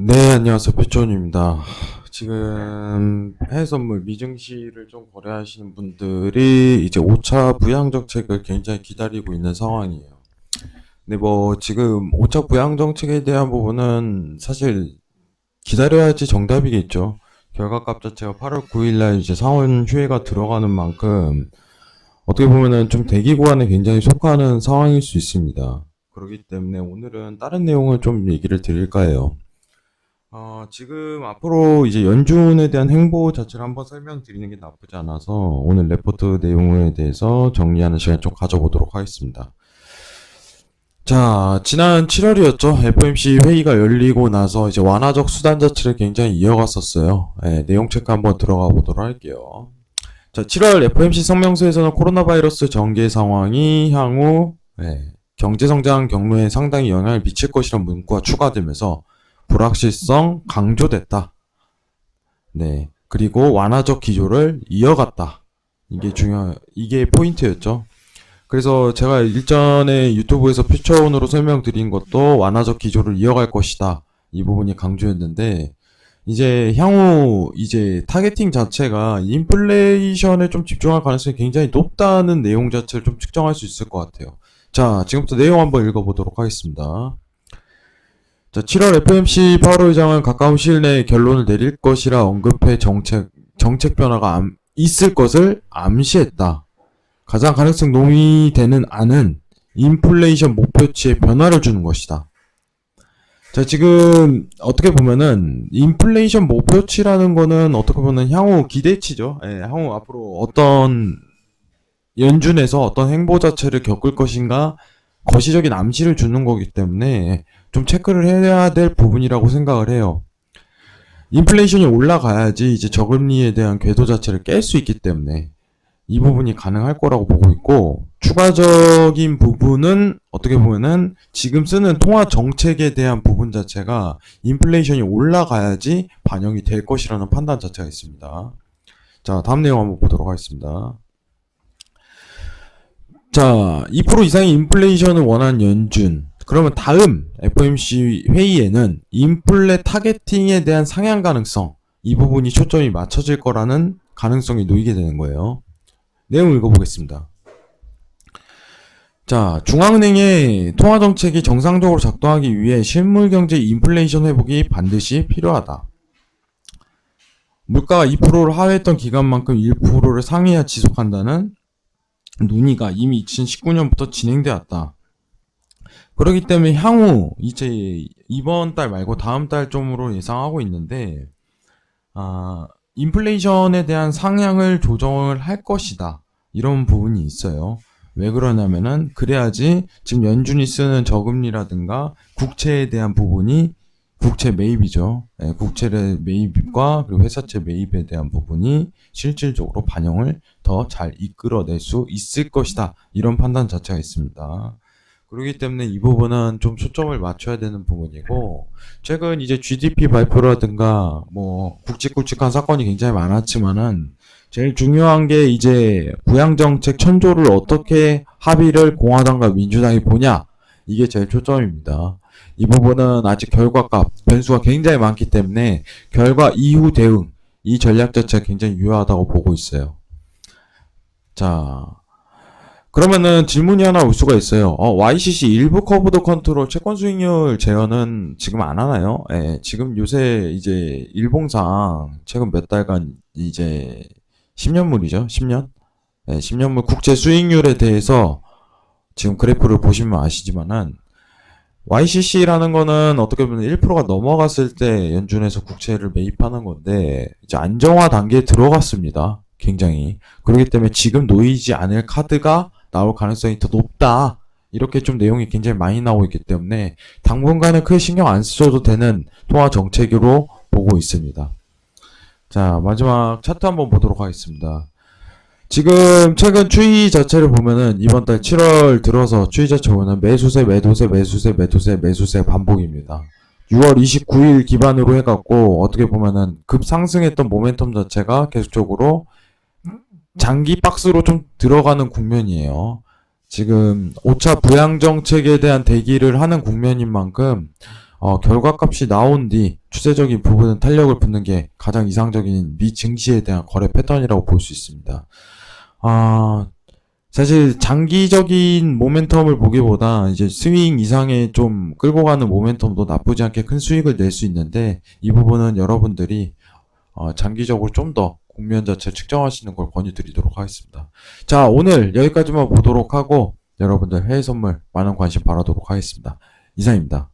네, 안녕하세요. 표촌입니다. 지금 해외 선물 미증시를 좀 거래하시는 분들이 이제 5차 부양 정책을 굉장히 기다리고 있는 상황이에요. 근데 뭐 지금 5차 부양 정책에 대한 부분은 사실 기다려야지 정답이겠죠. 결과값 자체가 8월 9일 날 이제 상원 휴회가 들어가는 만큼 어떻게 보면은 좀 대기 구간에 굉장히 속하는 상황일 수 있습니다. 그렇기 때문에 오늘은 다른 내용을 좀 얘기를 드릴까 해요. 어, 지금 앞으로 이제 연준에 대한 행보 자체를 한번 설명드리는 게 나쁘지 않아서 오늘 레포트 내용에 대해서 정리하는 시간 좀 가져보도록 하겠습니다. 자, 지난 7월이었죠. FOMC 회의가 열리고 나서 이제 완화적 수단 자체를 굉장히 이어갔었어요. 예, 내용 체크 한번 들어가 보도록 할게요. 자, 7월 FOMC 성명서에서는 코로나 바이러스 전개 상황이 향후 예, 경제 성장 경로에 상당히 영향을 미칠 것이라는 문구가 추가되면서 불확실성 강조됐다. 네. 그리고 완화적 기조를 이어갔다. 이게 중요, 이게 포인트였죠. 그래서 제가 일전에 유튜브에서 퓨처온으로 설명드린 것도 완화적 기조를 이어갈 것이다. 이 부분이 강조였는데, 이제 향후 이제 타겟팅 자체가 인플레이션에 좀 집중할 가능성이 굉장히 높다는 내용 자체를 좀 측정할 수 있을 것 같아요. 자, 지금부터 내용 한번 읽어보도록 하겠습니다. 자, 7월 FMC 파월 의장은 가까운 시일 내에 결론을 내릴 것이라 언급해 정책, 정책 변화가 암- 있을 것을 암시했다. 가장 가능성 논의되는 안은 인플레이션 목표치에 변화를 주는 것이다. 자, 지금 어떻게 보면은 인플레이션 목표치라는 거는 어떻게 보면 향후 기대치죠. 예, 향후 앞으로 어떤 연준에서 어떤 행보 자체를 겪을 것인가 거시적인 암시를 주는 거기 때문에 좀 체크를 해야 될 부분이라고 생각을 해요. 인플레이션이 올라가야지 이제 저금리에 대한 궤도 자체를 깰 수 있기 때문에 이 부분이 가능할 거라고 보고 있고 추가적인 부분은 어떻게 보면은 지금 쓰는 통화 정책에 대한 부분 자체가 인플레이션이 올라가야지 반영이 될 것이라는 판단 자체가 있습니다. 자, 다음 내용 한번 보도록 하겠습니다. 자, 2% 이상의 인플레이션을 원하는 연준. 그러면 다음 FOMC 회의에는 인플레 타겟팅에 대한 상향 가능성, 이 부분이 초점이 맞춰질 거라는 가능성이 놓이게 되는 거예요. 내용 읽어보겠습니다. 자, 중앙은행의 통화정책이 정상적으로 작동하기 위해 실물경제 인플레이션 회복이 반드시 필요하다. 물가가 2%를 하회했던 기간만큼 1%를 상회하 지속한다는 논의가 이미 2019년부터 진행되었다. 그렇기 때문에 향후 이제 이번 달 말고 다음 달 좀으로 예상하고 있는데 아, 인플레이션에 대한 상향을 조정을 할 것이다. 이런 부분이 있어요. 왜 그러냐면은 그래야지 지금 연준이 쓰는 저금리라든가 국채에 대한 부분이 국채 매입이죠. 예, 국채의 매입과 그리고 회사채 매입에 대한 부분이 실질적으로 반영을 더 잘 이끌어낼 수 있을 것이다. 이런 판단 자체가 있습니다. 그렇기 때문에 이 부분은 좀 초점을 맞춰야 되는 부분이고, 최근 이제 GDP 발표라든가, 뭐, 굵직굵직한 사건이 굉장히 많았지만은, 제일 중요한 게 이제 부양 정책 천조를 어떻게 합의를 공화당과 민주당이 보냐, 이게 제일 초점입니다. 이 부분은 아직 결과값, 변수가 굉장히 많기 때문에, 결과 이후 대응, 이 전략 자체가 굉장히 유효하다고 보고 있어요. 자, 그러면은 질문이 하나 올 수가 있어요. 어, YCC 일부 커브드 컨트롤 채권 수익률 제어는 지금 안 하나요? 예, 지금 요새 이제 일봉상 최근 몇 달간 이제 10년물이죠? 10년? 예, 10년물 국채 수익률에 대해서 지금 그래프를 보시면 아시지만은 YCC라는 거는 어떻게 보면 1%가 넘어갔을 때 연준에서 국채를 매입하는 건데 이제 안정화 단계에 들어갔습니다. 굉장히. 그렇기 때문에 지금 놓이지 않을 카드가 나올 가능성이 더 높다. 이렇게 좀 내용이 굉장히 많이 나오고 있기 때문에 당분간은 크게 신경 안 쓰셔도 되는 통화 정책으로 보고 있습니다. 자, 마지막 차트 한번 보도록 하겠습니다. 지금 최근 추이 자체를 보면은 이번 달 7월 들어서 추이 자체 보면 매수세, 매도세, 매수세, 매도세, 매수세 반복입니다. 6월 29일 기반으로 해갖고 어떻게 보면은 급상승했던 모멘텀 자체가 계속적으로 장기 박스로 좀 들어가는 국면이에요. 지금 5차 부양 정책에 대한 대기를 하는 국면인 만큼 어, 결과값이 나온 뒤 추세적인 부분은 탄력을 붙는 게 가장 이상적인 미 증시에 대한 거래 패턴이라고 볼 수 있습니다. 아, 사실 장기적인 모멘텀을 보기보다 이제 스윙 이상의 좀 끌고 가는 모멘텀도 나쁘지 않게 큰 수익을 낼 수 있는데 이 부분은 여러분들이 어, 장기적으로 좀더 국면 자체 측정하시는 걸 권유드리도록 하겠습니다. 자, 오늘 여기까지만 보도록 하고 여러분들 해외 선물 많은 관심 바라도록 하겠습니다. 이상입니다.